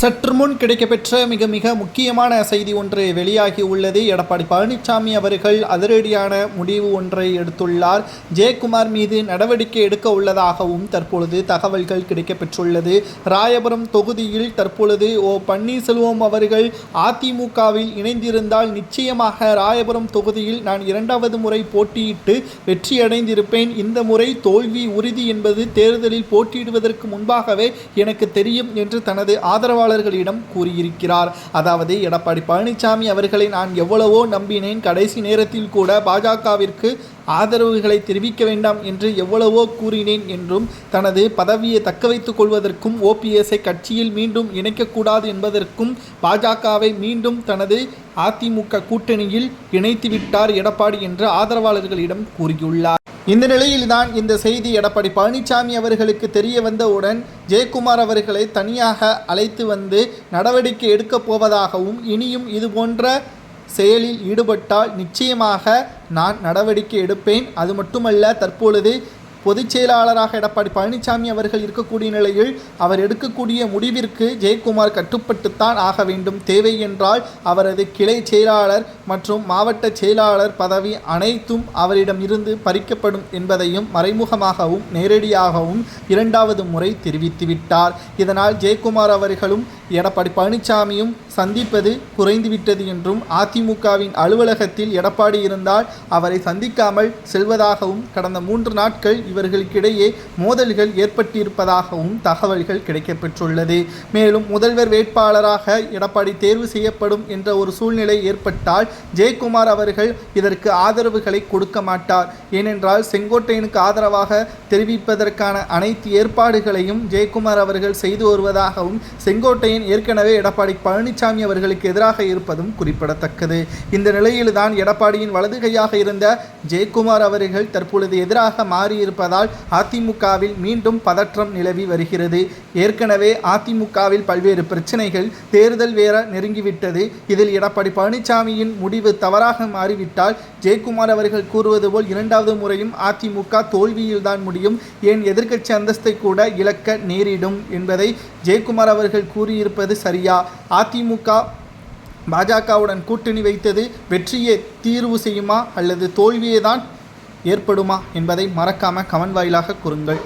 சற்று முன் கிடைக்கப்பெற்ற மிக மிக முக்கியமான செய்தி ஒன்று வெளியாகி உள்ளது. எடப்பாடி பழனிசாமி அவர்கள் அதிரடியான முடிவு ஒன்றை எடுத்துள்ளார். ஜெயக்குமார் மீது நடவடிக்கை எடுக்க உள்ளதாகவும் தற்பொழுது தகவல்கள் கிடைக்கப்பெற்றுள்ளது. ராயபுரம் தொகுதியில் தற்பொழுது ஓ பன்னீர்செல்வம் அவர்கள் அதிமுகவில் இணைந்திருந்தால் நிச்சயமாக ராயபுரம் தொகுதியில் நான் இரண்டாவது முறை போட்டியிட்டு வெற்றியடைந்திருப்பேன் இந்த முறை தோல்வி உறுதி என்பது தேர்தலில் போட்டியிடுவதற்கு முன்பாகவே எனக்கு தெரியும் என்று தனது செய்தியாளர்களிடம் கூறியிருக்கிறார். அதாவது எடப்பாடி பழனிசாமி அவர்களை நான் எவ்வளவோ நம்பினேன் கடைசி நேரத்தில் கூட பாஜகவிற்கு ஆதரவுகளை தெரிவிக்க வேண்டாம் என்று எவ்வளவோ கூறினேன் என்றும் தனது பதவியை தக்க வைத்துக் கொள்வதற்கும் ஓபிஎஸ்ஐ கட்சியில் மீண்டும் இணைக்கக்கூடாது என்பதற்கும் பாஜகவை மீண்டும் தனது அதிமுக கூட்டணியில் இணைத்துவிட்டார் எடப்பாடி என்று ஆதரவாளர்களிடம் கூறியுள்ளார். இந்த நிலையில்தான் இந்த செய்தி எடப்பாடி பழனிசாமி அவர்களுக்கு தெரிய வந்தவுடன் ஜெயக்குமார் அவர்களை தனியாக அழைத்து வந்து நடவடிக்கை எடுக்கப் போவதாகவும் இனியும் இது போன்ற செயலில் ஈடுபட்டால் நிச்சயமாக நான் நடவடிக்கை எடுப்பேன். அது மட்டுமல்ல தற்பொழுது பொதுச் செயலாளராக எடப்பாடி பழனிசாமி அவர்கள் இருக்கக்கூடிய நிலையில் அவர் எடுக்கக்கூடிய முடிவிற்கு ஜெயக்குமார் கட்டுப்பட்டுத்தான் ஆக வேண்டும். தேவை என்றால் அவரது கிளை செயலாளர் மற்றும் மாவட்ட செயலாளர் பதவி அனைத்தும் அவரிடம் இருந்து பறிக்கப்படும் என்பதையும் மறைமுகமாகவும் நேரடியாகவும் இரண்டாவது முறை தெரிவித்துவிட்டார். இதனால் ஜெயக்குமார் அவர்களும் எடப்பாடி பழனிசாமியும் சந்திப்பது குறைந்துவிட்டது என்றும் அதிமுகவின் அலுவலகத்தில் எடப்பாடி இருந்தால் அவரை சந்திக்காமல் செல்வதாகவும் கடந்த மூன்று நாட்கள் இவர்களுக்கிடையே மோதல்கள் ஏற்பட்டிருப்பதாகவும் தகவல்கள் கிடைக்கப்பெற்றுள்ளது. மேலும் முதல்வர் வேட்பாளராக எடப்பாடி தேர்வு செய்யப்படும் என்ற ஒரு சூழ்நிலை ஏற்பட்டால் ஜெயக்குமார் அவர்கள் இதற்கு ஆதரவுகளை கொடுக்க மாட்டார். ஏனென்றால் செங்கோட்டையனுக்கு ஆதரவாக தெரிவிப்பதற்கான அனைத்து ஏற்பாடுகளையும் ஜெயக்குமார் அவர்கள் செய்து வருவதாகவும் செங்கோட்டையன் ஏற்கனவே எடப்பாடி பழனிசாமி அவர்களுக்கு எதிராக இருப்பதும் குறிப்பிடத்தக்கது. இந்த நிலையில்தான் எடப்பாடியின் வலது கையாக இருந்த ஜெயக்குமார் அவர்கள் தற்பொழுது எதிராக மாறியிருப்பதால் அதிமுகவில் மீண்டும் பதற்றம் நிலவி வருகிறது. ஏற்கனவே அதிமுகவில் பல்வேறு பிரச்சனைகள் தேர்தல் வேற நெருங்கிவிட்டது. இதில் எடப்பாடி பழனிசாமியின் முடிவு தவறாக மாறிவிட்டால் ஜெயக்குமார் அவர்கள் கூறுவது போல் இரண்டாவது முறையும் அதிமுக தோல்வியில்தான் முடியும். ஏன் எதிர்க்கட்சி அந்தஸ்தை கூட இழக்க நேரிடும் என்பதை ஜெயக்குமார் அவர்கள் இருப்பது சரியா? அதிமுக பாஜகவுடன் கூட்டணி வைத்தது வெற்றியை தீர்வு செய்யுமா? அல்லது தோல்வியே தான் ஏற்படுமா? என்பதை மறக்காம கமன் வாயிலாக கூறுங்கள்.